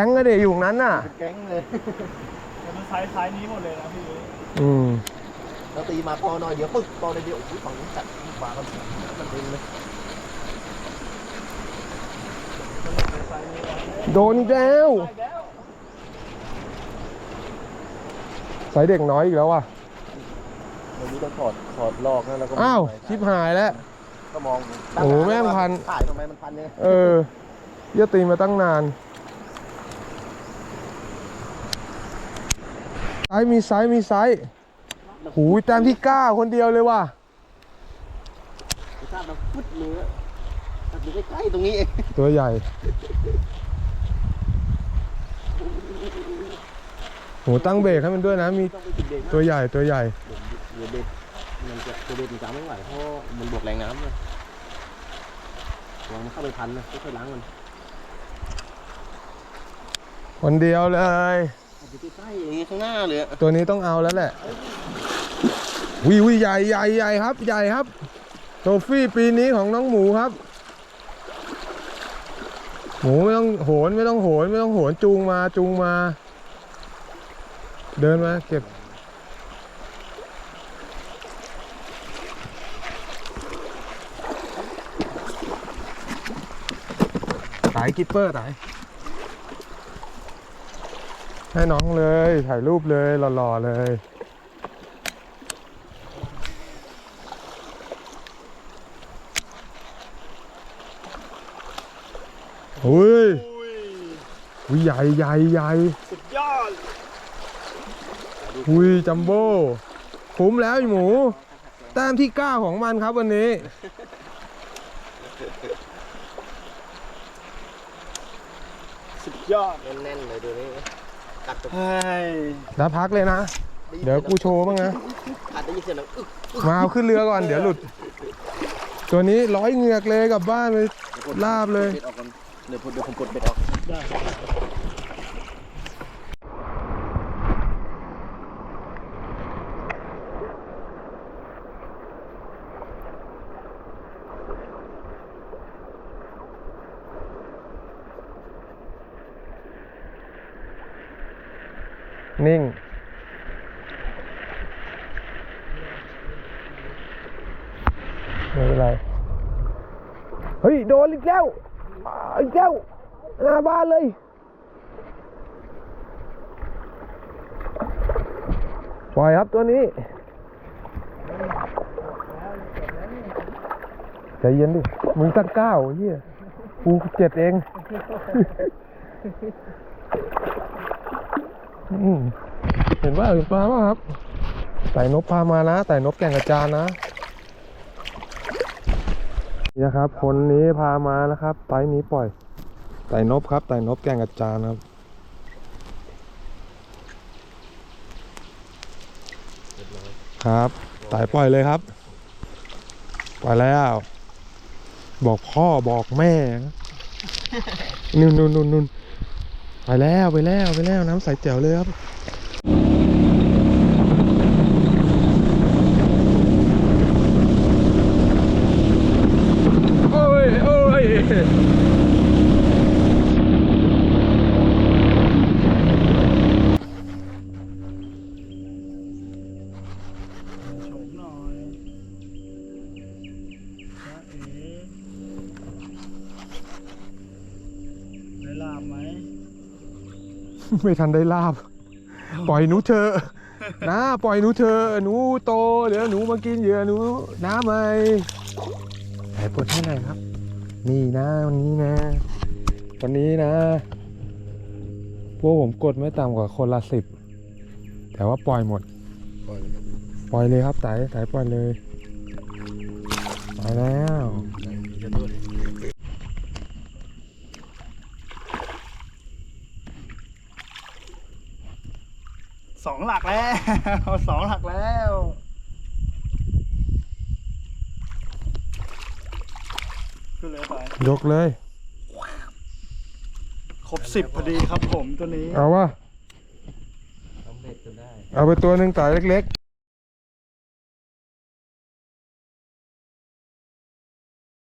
แก๊งก็เดี๋ยวอยู่ตรงนั้นน่ะเป็นแก๊งเลยแต่มันไซส์ไซส์นี้หมดเลยนะพี่อืมเราตีมาพอหน่อยเดี๋ยวปึ๊กพอในเดียวโอ้ยฝั่งนี้จัดปลากันมันเต็มเลยไซส์นี้นะโดนอีกแล้วไปแล้วสายเด็กน้อยอีกแล้วอะวันนี้ต้องถอดถอดลอกนะแล้วก็อ้าวชิบหายแล้ว ก็มองโอ้โหแม่งพันถ่ายทำไมมันพันเนี่ยเออเหี้ยตีมาตั้งนาน ซ้ายมีซ้ายมีซ้ายหูยแต้มที่เก้าคนเดียวเลยว่ะทราบมันฟุดเลยอะตัดอยู่ใกล้ๆตรงนี้เอง ตัวใหญ่ โห ตั้งเบรกให้มันด้วยนะ มีต้องไปติดเบรกนะตัวใหญ่ ตัวใหญ่เดี๋ยวเบ็ดมันจะตัวเบ็ดมันจะไม่ไหวเพราะมันบวกแรงน้ำเลยลองมันเข้าไปพันนะค่อยๆล้างมัน คนเดียวเลยอยู่ ใกล้ๆอย่างนี้ข้างหน้าเลยอะตัวนี้ต้องเอาแล้วแหละวิวิใหญ่ใหญ่ใหญ่ครับ ใหญ่ครับโทฟี่ปีนี้ของน้องหมูครับ หมูไม่ต้องโหนไม่ต้องโหนไม่ต้องโหนจูงมาจูงมา เดินมาเก็บสายกิปเปอร์สาย ให้น้องเลย ถ่ายรูปเลยหล่อๆเลยเฮ้ยอุ้ยอุ้ยใหญ่ใหญ่ใหญ่สุดยอดอุ้ยจัมโบ้คุ้มแล้วไอ้หมู แต้มที่9ของมันครับวันนี้ สุดยอดแน่นๆเลยตัวนี้ กัดตรงเฮ้ยแล้วพักเลยนะ เดี๋ยวกูโชว์บ้างนะกัดได้ยินเสียงดังอึกมาเอาขึ้นเรือก่อน เดี๋ยวหลุด ตัวนี้ร้อยเหงือกเลยกลับบ้านไปลาบเลย เบ็ดออกก่อนเดี๋ยวผมเดี๋ยวผมกดเบ็ดออก นิ่ง ไม่เป็นไร เฮ้ย โดนอีกแล้ว อีกแล้วหน้าบ้านเลย ปล่อยครับตัวนี้ใจเย็นดิ มึงตั้งเก้าเฮียกูเจ็ดเอง เห็นว่าเห็นปลาป่ะครับไต่นบพามานะไต่นบแก่งกระจานนะนี่นะครับ คนนี้พามานะครับ ไต่นี้ปล่อย ไต่นบครับไต่นบแก่งกระจานครับครับไต่ปล่อยเลยครับปล่อยแล้ว บอกพ่อบอกแม่นุ่นนุ่นนุ่นนุ่น ไปแล้วไปแล้วไปแล้วน้ำใสแจ๋วเลยครับ ไม่ทันได้ลาบ ปล่อยหนูเธอะนะปล่อยหนูเธอะหนูโตเดี๋ยวหนูมากินเหยื่อหนูน้ำไหมไหนปลดให้หน่อยครับ นี่นะวันนี้นะ วันนี้นะพวกผมกดไม่ต่ำกว่าคนละสิบแต่ว่าปล่อยหมด ปล่อยเลยครับไต่ไต่ปล่อยเลยไปแล้ว สองหลักแล้วสองหลักแล้วขึ้นเลยไปยกเลย ครบสิบพอดีครับผมตัวนี้ เอาวะทำเบ็ดจนได้ เอาไปตัวหนึ่งไต่เล็ก